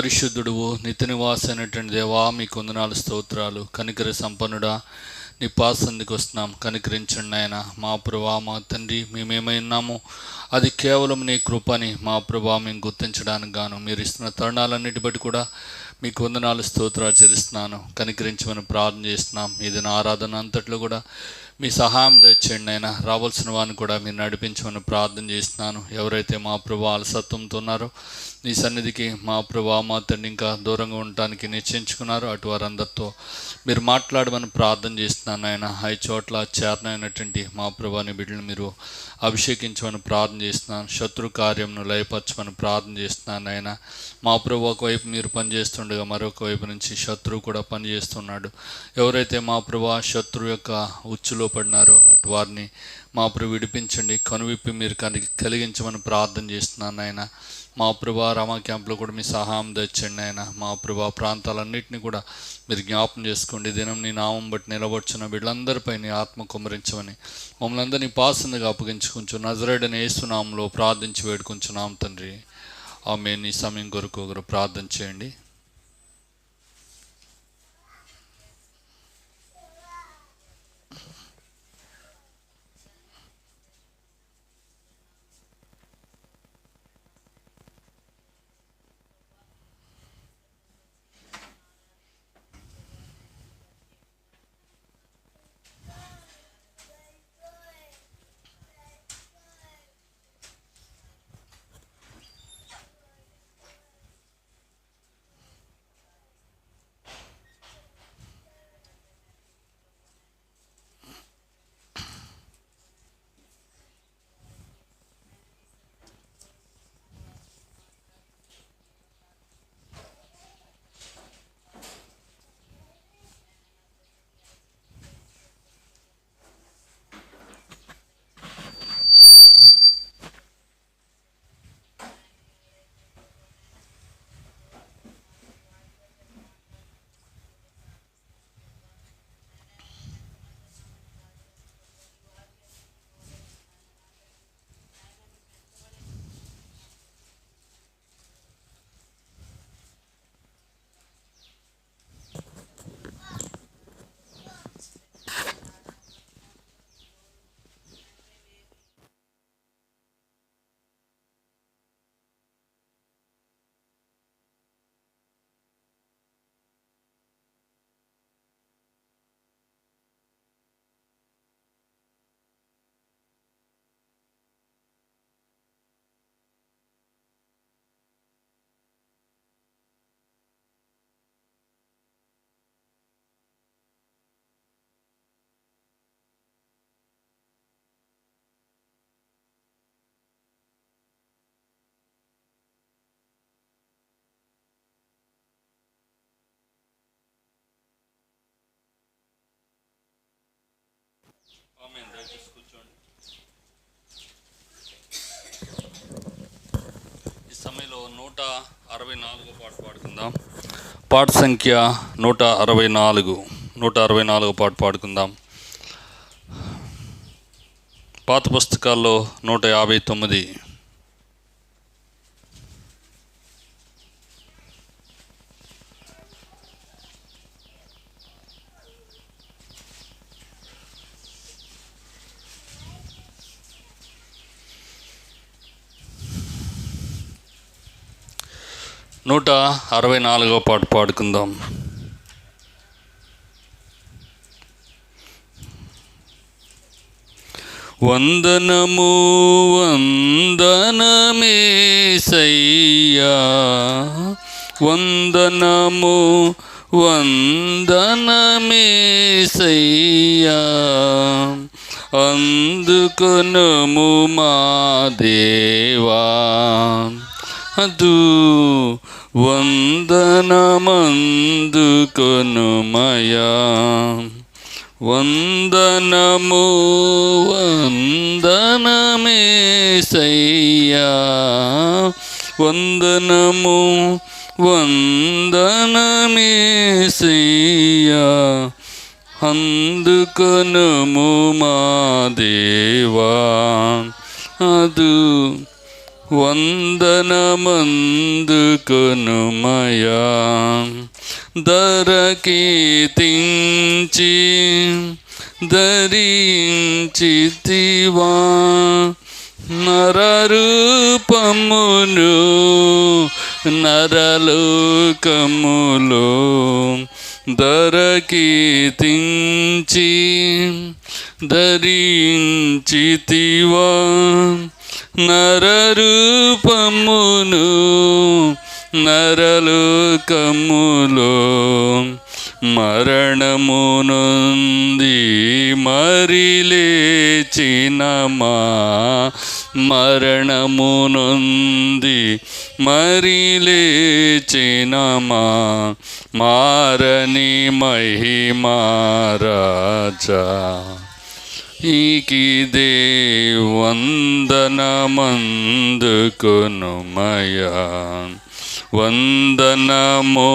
పరిశుద్ధుడువు నిత్య నివాస అయినటువంటి దేవా మీ కొందనాలు స్తోత్రాలు కనికర సంపన్నుడా నీ పాసందికి వస్తున్నాం. కనికరించండి ఆయన మా ప్రభా మా తండ్రి మేమేమైనాము అది కేవలం నీ కృపని మా ప్రభా మేము గుర్తించడానికి గాను. మీరు ఇస్తున్న తరుణాలన్నిటి బట్టి కూడా మీకు వందనాలు స్తోత్రాలు చెల్లిస్తున్నాను. కనికరించమని ప్రార్థన చేస్తున్నాం. ఇది నా ఆరాధన అంతట్లో కూడా మీ సహాయం తెచ్చండి అయినా రావాల్సిన వారిని కూడా మీరు నడిపించమని ప్రార్థన చేస్తున్నాను. ఎవరైతే మా ప్రభా అలసత్వంతో ఉన్నారో నీ సన్నిధికి మా ప్రభా మా తండ్రి ఇంకా దూరంగా ఉండటానికి నిశ్చయించుకున్నారు. అటు వారందరితో మీరు మాట్లాడమని ప్రార్థన చేస్తున్నాను ఆయన హై చోట్ల చేరనైనటువంటి మా ప్రభాని బిడ్డలు మీరు అభిషేకించమని ప్రార్థన చేస్తున్నాను. శత్రు కార్యంను లయపరచమని ప్రార్థన చేస్తున్నాను ఆయన మా ప్రభు ఒకవైపు మీరు పనిచేస్తుండగా మరొక వైపు నుంచి శత్రువు కూడా పనిచేస్తున్నాడు. ఎవరైతే మా ప్రభు శత్రువు యొక్క ఉచ్చులో పడినారో అటు వారిని మా ప్రభు విడిపించండి కనువిప్పి మీరు కనుక కలిగించమని ప్రార్థన చేస్తున్నాను ఆయన మా ప్రభా రమా క్యాంప్లో కూడా మీ సహాయం తెచ్చండి ఆయన మా ప్రభా ప్రాంతాలన్నింటినీ కూడా మీరు జ్ఞాపం చేసుకోండి. దినం నీ నామం బట్టి నిలబడుచున్న వీళ్ళందరిపై నీ ఆత్మ కుమరించమని మమ్మల్ని అందరినీ పాసందుగా అప్పగించుకుంటూ నజరేడని ఏసునామంలో ప్రార్థించి వేడుకుంటున్నాం తండ్రి. ఆమె నీ సమయం కొరకు ఒకరు ప్రార్థన చేయండి. ఈ సమయంలో నూట అరవై నాలుగో పాట పాడుకుందాం పాట సంఖ్య నూట అరవై నాలుగు నూట అరవై నాలుగు పాట పాడుకుందాం పాత పుస్తకాల్లో నూట యాభై తొమ్మిది నూట అరవై నాలుగో పాట పాడుకుందాం. వందనము వందనమేసయ్యా వందనము వందనమేసయ్యా అందుకొనుము మా దేవా. అదూ వందనమందుకొనుమయా. వందనము వందనమేసయ్యా వందనము వందనమేసయ్యా అందుకొనుము మా దేవా. అదు వందనమందుకొనుమయా ధరకి తించి ధరించితివా నరరూపమును నరలోకములో ధరకి తించి ధరించితివా నరరూపమును నరలోకములో మరణమునుంది మరి లేచినమా? మరణమునుంది మరి లేచినమా? మారని మహిమారాజా ఈకిదే వందనమందుకొనుమయా వందనము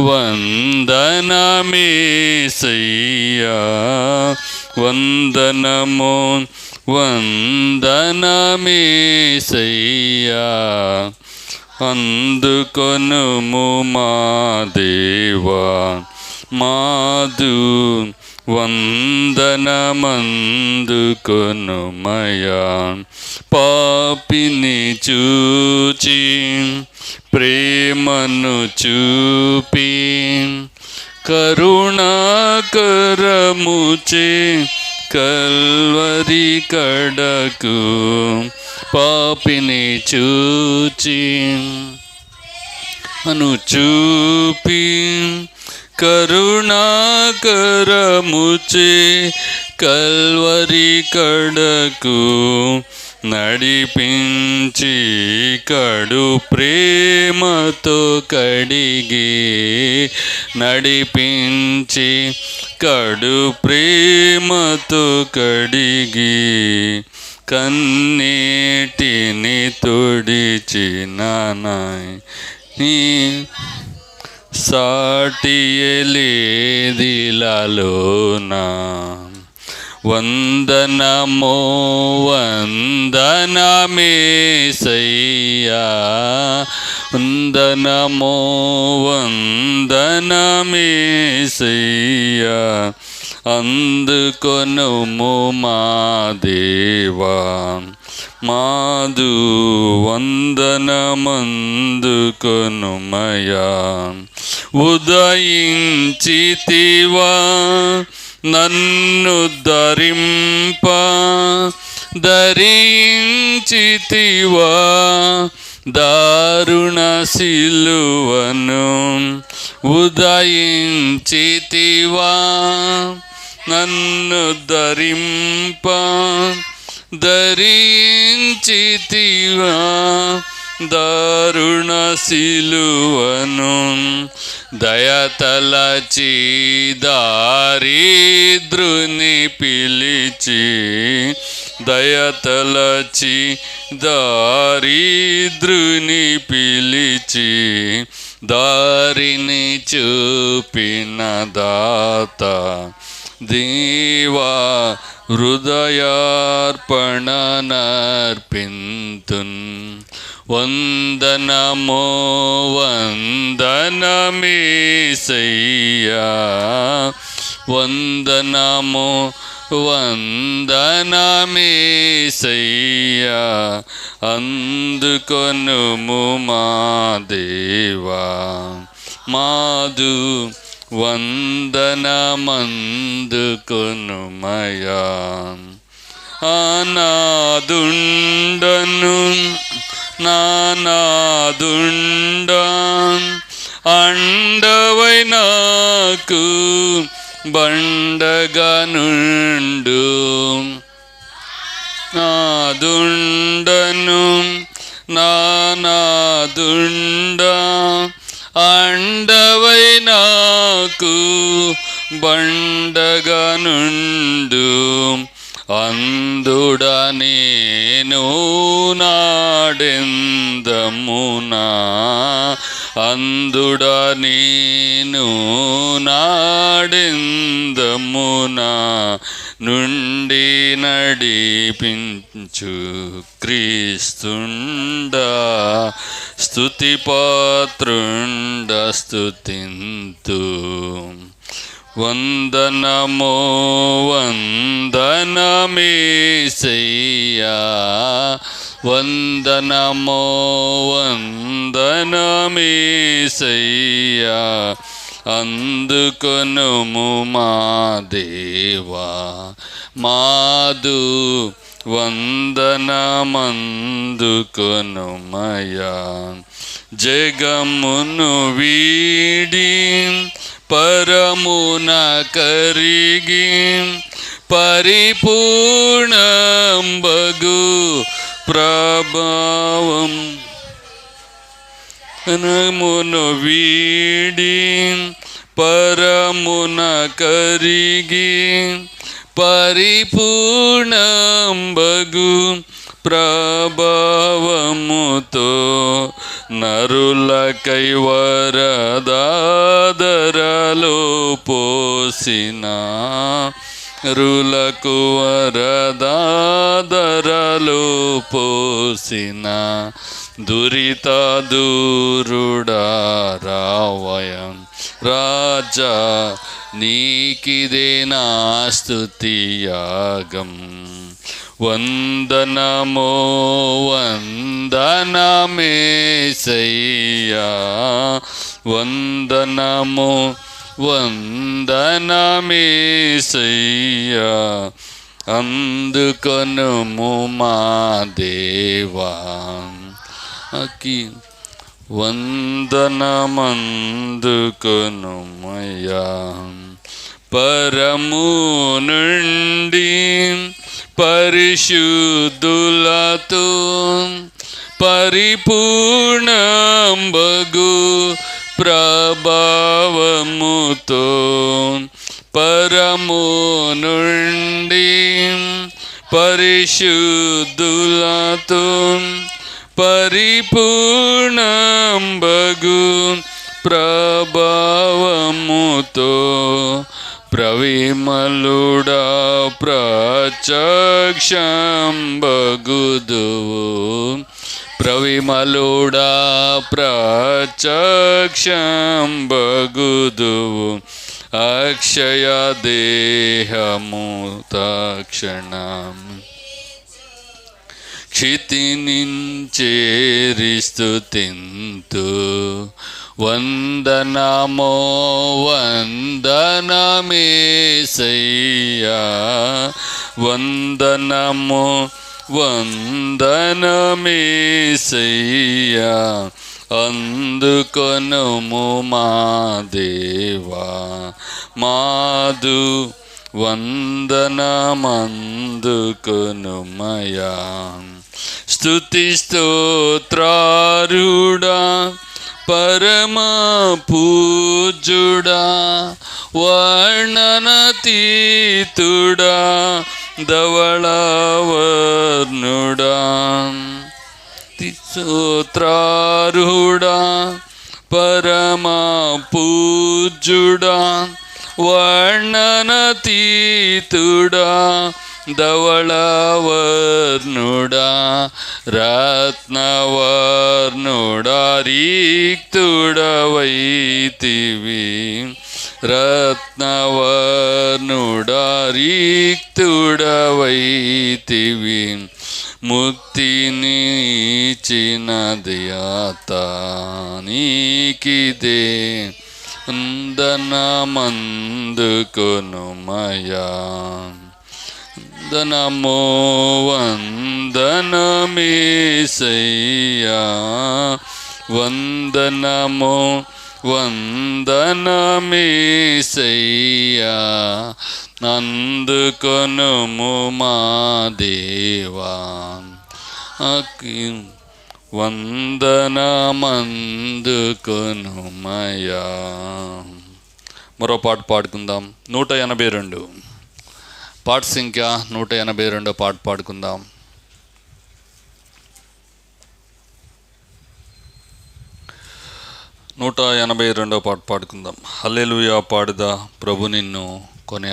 వందనమేసయ్యా వందనము వందనమేసయ్యా అందుకొనుము మా దేవా మాదు వందనమందుకొనుమయా. పాపిని చూచి ప్రేమను చూపి కరుణాకరముచే కల్వరి కడకు పాపిని చూచి అను చూపి కరుణాకరముచే కల్వరి కడకు నడిపించి కడు ప్రేమతో కడిగి నడిపించి కడు ప్రేమతో కడిగి కన్నీటిని తొడిచిన నీ సాటియలేదిలలోనా వందనమో వందనమేసయ్యా వందనమో వందనమేసయ్యా అందుకొనుము మా దేవా. మాదు వందనమందుకొనుమయా ఉదయించితివా నన్ను ధరింప. ధరించితివా దారుణ శిలువను ఉదయించితివా నన్ను ధరింప. ధరించితివా దారుణ సిలువను దయతలచి దారిద్రుని పిలిచి దయతలచి దారిద్రుని పిలిచి దారిని చూపిన దాత దేవా హృదయార్పణ నర్పింతున్ వందనమో వందనమేసయ్యా వందనమో వందనమేసయ్యా అందుకొనుము మా దేవా మాదు వందనమందుకొనుమయా. అనాదుండను నానాదుండ. అండవై నాకు బండగనుండు. నాదుండను నానాదుండ. అండవై నా నాకు బండగా నుండు అందుడ నేను నాడెందమునా? అందుడ నేను నాడెందమునా? నుండి నడిపించు క్రీస్తుండ స్తుతి పాత్రుండ స్తుతింతు. వందనమో వందనమేసయ్యా వందనమో వందనమేసయ్యా అందుకొనుము మా దేవా మాదు వందనమందుకొనుమయా జగమును వీడి పరమున కరిగి పరిపూర్ణంబగు ప్రభావం. నమును వీడి పరమున కరిగి పరిపూర్ణంబగు ప్రభావముతో నరులకై వరదాదరలో పోసిన రులకు వరదాదరలో పోసిన దురిత దూరుడా రావయం రాజా నీకిదే నా స్తుతియాగం వందనమో వందనమేసయ్యా వందనమో వందనమేసయ్యా అందుకొనుము మా దేవా. అకీ వందనమందుకునుమయా పరము నుండి పరిశుద్ధులతో పరిపూర్ణంబగు ప్రభావముతో పరము నుండి పరిశుద్ధులతో పరిపూర్ణంబగు ప్రభావముతో ప్రవిమలుడా ప్రచక్షంబగుదువు ప్రవిమలుడా ప్రచక్షంబగుదువు అక్షయ దేహము తక్షణం. క్షితినించేరిస్తుతింతు. వందనమో వందనమేసయ్యా వందనమో వందనమేసయ్యా అందుకొనుము మా దేవా. మాదు వందనమందుకొనుమయా. స్థుతి స్తోత్రారుడా పరమ పూజుడా వర్ణనతీతుడా ధవళవర్ణుడా. స్తోత్రారుడా పరమ పూజుడా వర్ణనతీతుడా ಧವಳವರ್ಣುಡಾ ರತ್ನವರ್ಣುಡಾರೀಕ್ತುಡವೈತಿವಿ ರತ್ನವರ್ಣುಡಾರೀಕ್ತುಡವೈತಿವಿ ಮುಕ್ತಿ ನೀಚಿನದಯಾತ ನೀಕಿದೆ ವಂದನ ಮಂದುಕೊನುಮಯ వందనమో వందనమేసయ్యా వందనమో వందనమేసయ్యా అందుకొనుము మా దేవా. వందనమందుకొనుమయా మరో పాట పాడుకుందాం. నూట ఎనభై రెండు. పాట సంఖ్య నూట ఎనభై రెండో పాట పాడుకుందాం. నూట ఎనభై రెండో పాట పాడుకుందాం. హల్లెలుయా పాడుదా ప్రభు నిన్ను కొనే